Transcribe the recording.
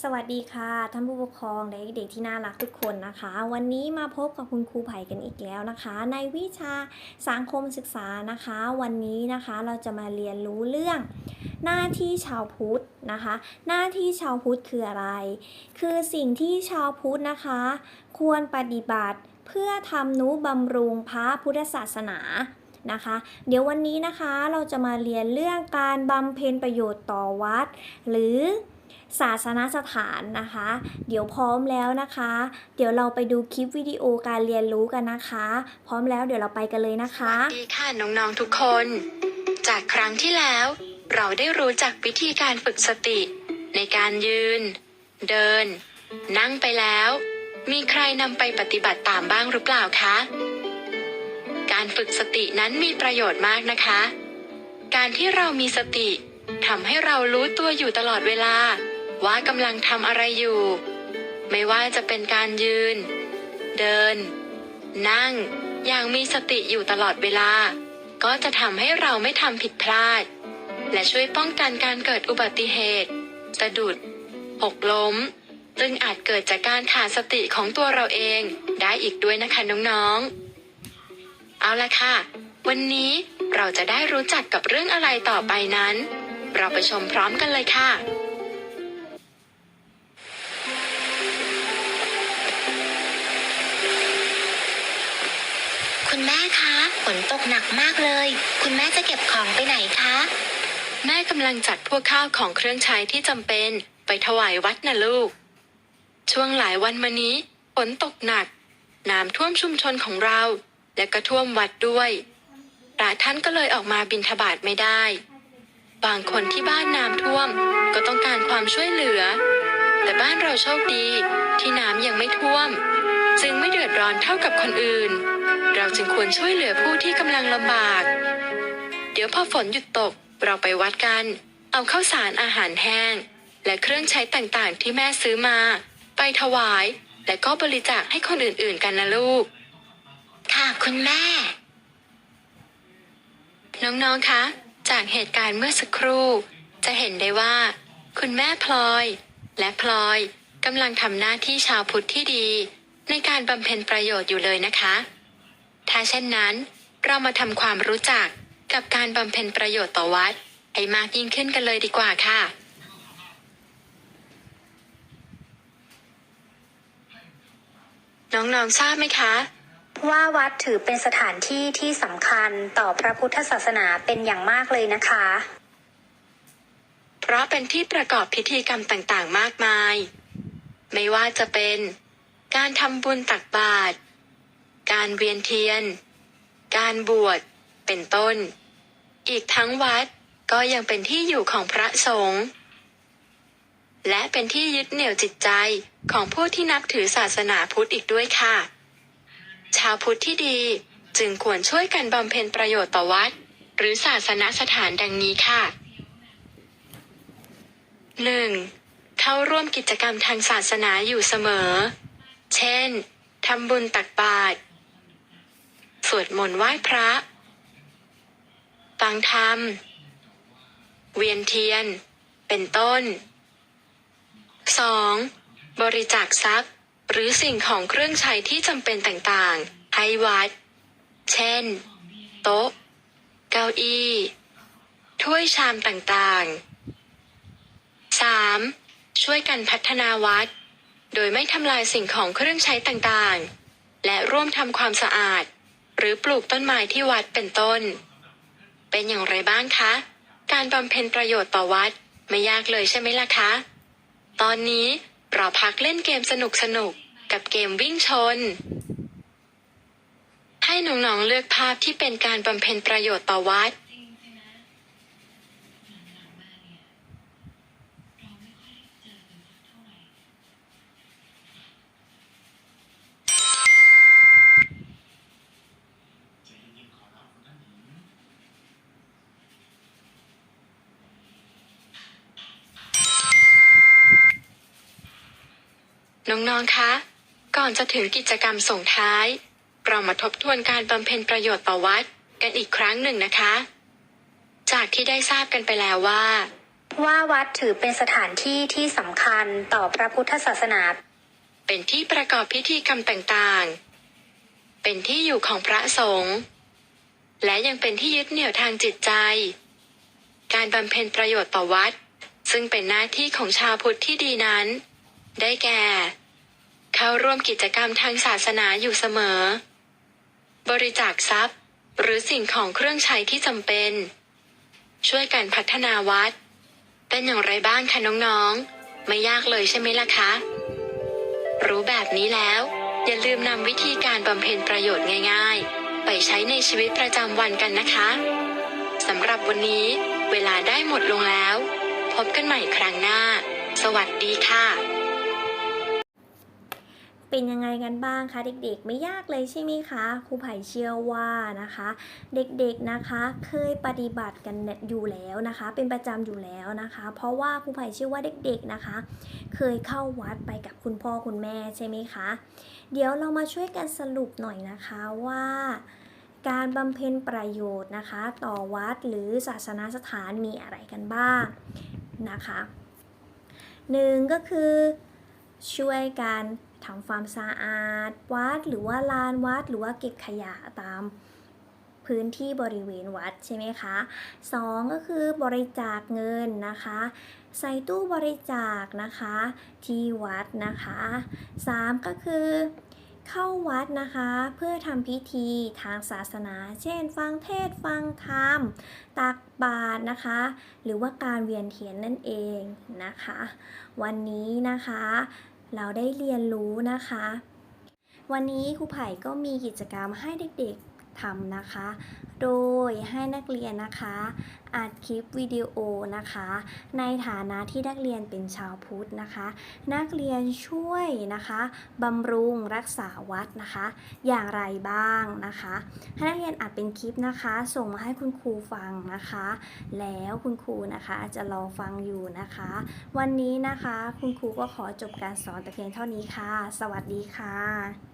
สวัสดีค่ะท่านผู้ปกครองและเด็กๆที่น่ารักทุกคนนะคะ วันนี้มาพบกับคุณครูไผ่กันอีกแล้วนะคะ ในวิชาสังคมศึกษานะคะ วันนี้นะคะเราจะมาเรียนรู้เรื่อง หน้าที่ชาวพุทธนะคะ หน้าที่ชาวพุทธคืออะไร คือสิ่งที่ชาวพุทธนะคะ ควรปฏิบัติเพื่อทำนุบำรุงพระพุทธศาสนานะคะ เดี๋ยววันนี้นะคะเราจะมาเรียนเรื่องการบำเพ็ญประโยชน์ต่อวัด หรือ ศาสนสถานนะคะ เดี๋ยวพร้อมแล้วนะคะ เดี๋ยวเราไปดูคลิปวิดีโอการเรียนรู้กันนะคะ พร้อมแล้วเดี๋ยวเราไปกันเลยนะคะ ดีค่ะน้องๆทุกคน จากครั้งที่แล้ว เราได้รู้จักวิธีการฝึกสติ ในการยืน เดิน นั่งไปแล้ว มีใครนำไปปฏิบัติตามบ้างหรือเปล่าคะ การฝึกสตินั้นมีประโยชน์มากนะคะ การที่เรามีสติทำให้เรารู้ตัวอยู่ตลอดเวลา ว่ากำลังทำอะไรอยู่ ไม่ว่าจะเป็นการยืน เดิน นั่ง อย่างมีสติอยู่ตลอดเวลา ก็จะทำให้เราไม่ทำผิดพลาด และช่วยป้องกันการเกิดอุบัติเหตุ สะดุด หกล้ม ซึ่งอาจเกิดจากการขาดสติของตัวเราเองได้อีกด้วยนะคะน้องๆ เอาละค่ะ วันนี้เราจะได้รู้จักกับเรื่องอะไรต่อไปนั้น เราไปชมพร้อมกันเลยค่ะ ม่คะฝนตกหนักมากเลย คุณแม่จะเก็บของไปไหนคะ แม่กำลังจัดพวกข้าวของเครื่องใช้ที่จำเป็น ไปถวายวัดนะลูก ช่วงหลายวันมานี้ ฝนตกหนัก น้ำท่วมชุมชนของเรา และก็ท่วมวัดด้วยพระท่านก็เลยออกมาบิณฑบาตไม่ได้ บางคนที่บ้านน้ำท่วม ก็ต้องการความช่วยเหลือ แต่บ้านเราโชคดีที่น้ำยังไม่ท่วม จึงไม่เดือดร้อนเท่ากับคนอื่น เราจึงควรช่วยเหลือผู้ที่กำลังลำบาก เดี๋ยวพอฝนหยุดตกเราไปวัดกัน เอาข้าวสารอาหารแห้ง และเครื่องใช้ต่างๆ ที่แม่ซื้อมา ไปถวาย และก็บริจาคให้คนอื่นๆกันนะลูก ค่ะคุณแม่ น้องๆ คะ จากเหตุการณ์เมื่อสักครู่ จะเห็นได้ว่า คุณแม่พลอย และพลอยกำลังทำหน้าที่ชาวพุทธที่ดี ในการบำเพ็ญประโยชน์อยู่เลยนะคะ ถ้าเช่นนั้น เรามาทำความรู้จักกับการบำเพ็ญประโยชน์ต่อวัดให้มากยิ่งขึ้นกันเลยดีกว่าค่ะ น้องๆทราบไหมคะ ว่าวัดถือเป็นสถานที่ที่สำคัญต่อพระพุทธศาสนาเป็นอย่างมากเลยนะคะ เพราะเป็นที่ประกอบพิธีกรรมต่างๆ มากมาย ไม่ว่าจะเป็น การทำบุญตักบาตร การเวียนเทียน การบวช เป็นต้น อีกทั้งวัดก็ยังเป็นที่อยู่ของพระสงฆ์และเป็นที่ยึดเหนี่ยวจิตใจของผู้ที่นับถือศาสนาพุทธอีกด้วยค่ะ ชาวพุทธที่ดีจึงควรช่วยกันบำเพ็ญประโยชน์ต่อวัด หรือศาสนสถานดังนี้ค่ะหนึ่งเข้าร่วมกิจกรรมทางศาสนาอยู่เสมอ เช่น ทำบุญตักบาตร วดมนต์ไหว้พระ ฟังธรรม เวียนเทียน เป็นต้น 2. บริจาคทรัพย์ หรือสิ่งของเครื่องใช้ที่จำเป็นต่างๆ ให้วัด เช่น โต๊ะ เก้าอี้ ถ้วยชามต่างๆ 3. ช่วยกันพัฒนาวัด โดยไม่ทำลายสิ่งของเครื่องใช้ต่างๆ และร่วมทำความสะอาด หรือปลูกต้นไม้ที่วัดเป็นต้น เป็นอย่างไรบ้างคะ การบำเพ็ญประโยชน์ต่อวัดไม่ยากเลยใช่ไหมล่ะคะ ตอนนี้เราพักเล่นเกมสนุกๆกับเกมวิ่งชน ให้น้องๆเลือกภาพที่เป็นการบำเพ็ญประโยชน์ต่อวัด น้องๆ คะ ก่อนจะถึงกิจกรรมส่งท้าย เรามาทบทวนการบำเพ็ญประโยชน์ต่อวัดกันอีกครั้งหนึ่งนะคะ จากที่ได้ทราบกันไปแล้วว่า ว่าวัดถือเป็นสถานที่ที่สำคัญต่อพระพุทธศาสนา เป็นที่ประกอบพิธีกรรมต่างๆ เป็นที่อยู่ของพระสงฆ์ และยังเป็นที่ยึดเหนี่ยวทางจิตใจ การบำเพ็ญประโยชน์ต่อวัด ซึ่งเป็นหน้าที่ของชาวพุทธที่ดีนั้น ได้แก่ เข้าร่วมกิจกรรมทางศาสนาอยู่เสมอ บริจาคทรัพย์ หรือสิ่งของเครื่องใช้ที่จำเป็น ช่วยกันพัฒนาวัด เป็นอย่างไรบ้างคะน้องๆ ไม่ยากเลยใช่ไหมล่ะคะ รู้แบบนี้แล้ว อย่าลืมนำวิธีการบำเพ็ญประโยชน์ง่าย ๆ ไปใช้ในชีวิตประจำวันกันนะคะสำหรับวันนี้ เวลาได้หมดลงแล้ว พบกันใหม่ครั้งหน้า สวัสดีค่ะ เป็นยังไงกันบ้างคะเด็กๆ ไม่ยากเลยใช่ไหมคะครูไผ่เชื่อว่านะคะ เด็กๆนะคะเคยปฏิบัติกันอยู่แล้วนะคะ เป็นประจำอยู่แล้วนะคะ เพราะว่าครูไผ่เชื่อว่าเด็กๆนะคะ เคยเข้าวัดไปกับคุณพ่อคุณแม่ใช่ไหมคะ เดี๋ยวเรามาช่วยกันสรุปหน่อยนะคะว่าการบำเพ็ญประโยชน์นะคะ ต่อวัดหรือศาสนาสถานมีอะไรกันบ้างนะคะหนึ่งก็คือช่วยกัน ทำความสะอาด วัดหรือว่าลานวัดหรือว่าเก็บขยะตามพื้นที่บริเวณวัดใช่ไหมคะสองก็คือบริจาคเงินนะคะ ใส่ตู้บริจาคนะคะที่วัดนะคะสามก็คือเข้าวัดนะคะเพื่อทำพิธีทางศาสนา เช่น ฟังเทศฟังธรรม ตักบาตรนะคะ หรือว่าการเวียนเทียนนั่นเองนะคะ วันนี้นะคะ เราได้เรียนรู้นะคะ วันนี้ครูไผ่ก็มีกิจกรรมให้เด็กๆ ทำนะคะ โดยให้นักเรียนนะคะอัดคลิปวิดีโอนะคะ ในฐานะที่นักเรียนเป็นชาวพุทธนะคะ นักเรียนช่วยนะคะบำรุงรักษาวัดนะคะ อย่างไรบ้างนะคะให้นักเรียนอัดเป็นคลิปนะคะ ส่งมาให้คุณครูฟังนะคะ แล้วคุณครูนะคะจะรอฟังอยู่นะคะ วันนี้นะคะคุณครูก็ขอจบการสอนแต่เพียงเท่านี้ค่ะ สวัสดีค่ะ